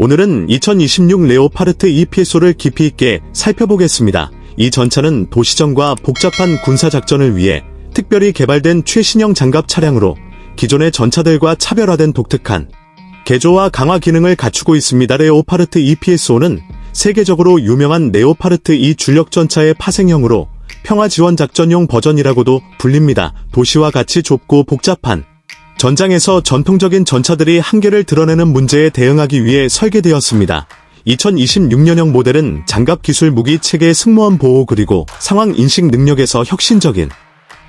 오늘은 2026 레오파르트 EPSO를 깊이 있게 살펴보겠습니다. 이 전차는 도시전과 복잡한 군사작전을 위해 특별히 개발된 최신형 장갑 차량으로 기존의 전차들과 차별화된 독특한 개조와 강화 기능을 갖추고 있습니다. 레오파르트 EPSO는 세계적으로 유명한 레오파르트 2 주력 전차의 파생형으로 평화 지원 작전용 버전이라고도 불립니다. 도시와 같이 좁고 복잡한 전장에서 전통적인 전차들이 한계를 드러내는 문제에 대응하기 위해 설계되었습니다. 2026년형 모델은 장갑 기술 무기 체계 승무원 보호 그리고 상황 인식 능력에서 혁신적인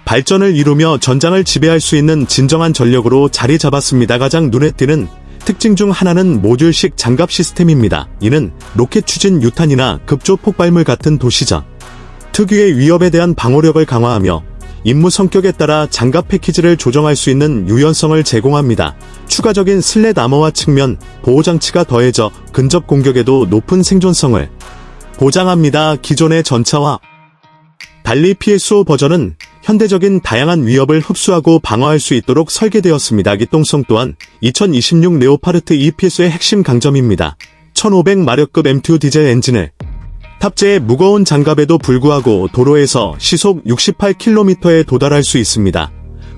발전을 이루며 전장을 지배할 수 있는 진정한 전력으로 자리 잡았습니다. 가장 눈에 띄는 특징 중 하나는 모듈식 장갑 시스템입니다. 이는 로켓 추진 유탄이나 급조 폭발물 같은 도시전 특유의 위협에 대한 방어력을 강화하며 임무 성격에 따라 장갑 패키지를 조정할 수 있는 유연성을 제공합니다. 추가적인 슬랫 아머와 측면 보호 장치가 더해져 근접 공격에도 높은 생존성을 보장합니다. 기존의 전차와 달리 PSO 버전은 현대적인 다양한 위협을 흡수하고 방어할 수 있도록 설계되었습니다. 기동성 또한 2026 레오파르트 EPS의 핵심 강점입니다. 1500마력급 M2 디젤 엔진을 탑재해 무거운 장갑에도 불구하고 도로에서 시속 68km에 도달할 수 있습니다.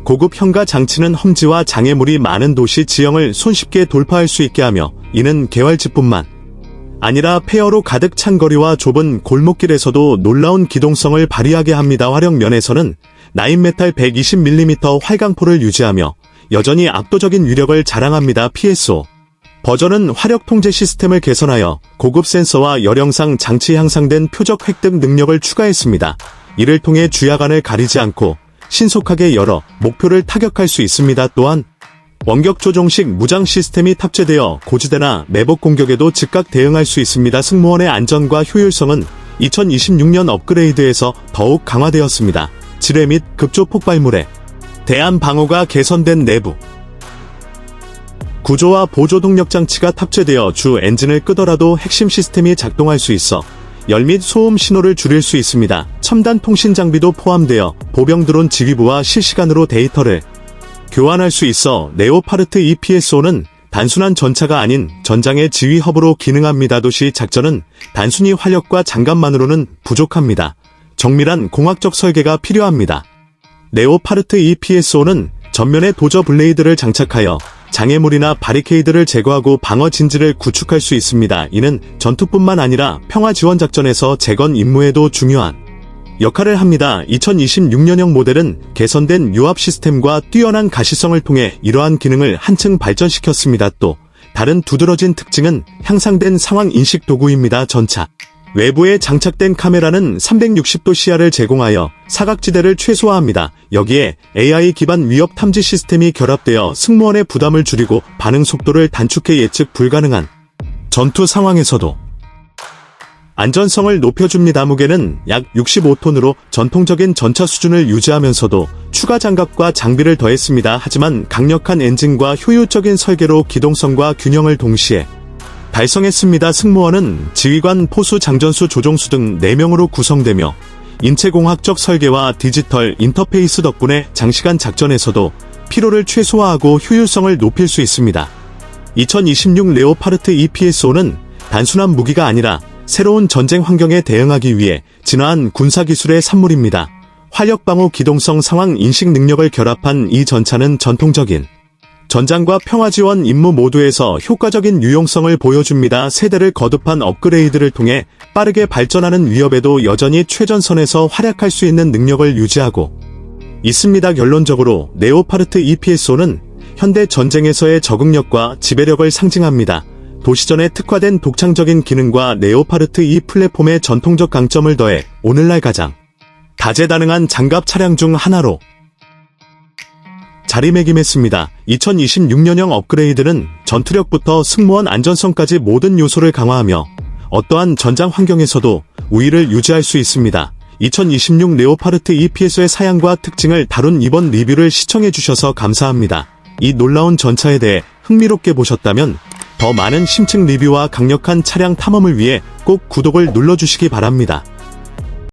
고급 현가 장치는 험지와 장애물이 많은 도시 지형을 손쉽게 돌파할 수 있게 하며 이는 개활지뿐만 아니라 폐허로 가득 찬 거리와 좁은 골목길에서도 놀라운 기동성을 발휘하게 합니다. 활용 면에서는 나인메탈 120mm 활강포를 유지하며 여전히 압도적인 위력을 자랑합니다. PSO 버전은 화력 통제 시스템을 개선하여 고급 센서와 열영상 장치 향상된 표적 획득 능력을 추가했습니다. 이를 통해 주야간을 가리지 않고 신속하게 열어 목표를 타격할 수 있습니다. 또한 원격 조종식 무장 시스템이 탑재되어 고지대나 매복 공격에도 즉각 대응할 수 있습니다. 승무원의 안전과 효율성은 2026년 업그레이드에서 더욱 강화되었습니다. 지뢰 및 급조 폭발물에 대한 방어가 개선된 내부 구조와 보조 동력 장치가 탑재되어 주 엔진을 끄더라도 핵심 시스템이 작동할 수 있어 열 및 소음 신호를 줄일 수 있습니다. 첨단 통신 장비도 포함되어 보병 드론 지휘부와 실시간으로 데이터를 교환할 수 있어 네오파르트 EPSO는 단순한 전차가 아닌 전장의 지휘 허브로 기능합니다. 도시 작전은 단순히 화력과 장갑만으로는 부족합니다. 정밀한 공학적 설계가 필요합니다. 네오파르트 EPSO는 전면에 도저 블레이드를 장착하여 장애물이나 바리케이드를 제거하고 방어 진지를 구축할 수 있습니다. 이는 전투뿐만 아니라 평화 지원 작전에서 재건 임무에도 중요한 역할을 합니다. 2026년형 모델은 개선된 유압 시스템과 뛰어난 가시성을 통해 이러한 기능을 한층 발전시켰습니다. 또 다른 두드러진 특징은 향상된 상황 인식 도구입니다. 전차 외부에 장착된 카메라는 360도 시야를 제공하여 사각지대를 최소화합니다. 여기에 AI 기반 위협 탐지 시스템이 결합되어 승무원의 부담을 줄이고 반응 속도를 단축해 예측 불가능한 전투 상황에서도 안전성을 높여줍니다. 무게는 약 65톤으로 전통적인 전차 수준을 유지하면서도 추가 장갑과 장비를 더했습니다. 하지만 강력한 엔진과 효율적인 설계로 기동성과 균형을 동시에 달성했습니다. 승무원은 지휘관, 포수, 장전수, 조종수 등 4명으로 구성되며 인체공학적 설계와 디지털 인터페이스 덕분에 장시간 작전에서도 피로를 최소화하고 효율성을 높일 수 있습니다. 2026 레오파르트 EPSO는 단순한 무기가 아니라 새로운 전쟁 환경에 대응하기 위해 진화한 군사기술의 산물입니다. 화력방호 기동성 상황 인식 능력을 결합한 이 전차는 전통적인 전장과 평화지원 임무 모두에서 효과적인 유용성을 보여줍니다. 세대를 거듭한 업그레이드를 통해 빠르게 발전하는 위협에도 여전히 최전선에서 활약할 수 있는 능력을 유지하고 있습니다. 결론적으로 네오파르트 EPSO는 현대 전쟁에서의 적응력과 지배력을 상징합니다. 도시전에 특화된 독창적인 기능과 네오파르트 E 플랫폼의 전통적 강점을 더해 오늘날 가장 다재다능한 장갑 차량 중 하나로 자리매김했습니다. 2026년형 업그레이드는 전투력부터 승무원 안전성까지 모든 요소를 강화하며 어떠한 전장 환경에서도 우위를 유지할 수 있습니다. 2026 레오파르트 EPS의 사양과 특징을 다룬 이번 리뷰를 시청해주셔서 감사합니다. 이 놀라운 전차에 대해 흥미롭게 보셨다면 더 많은 심층 리뷰와 강력한 차량 탐험을 위해 꼭 구독을 눌러주시기 바랍니다.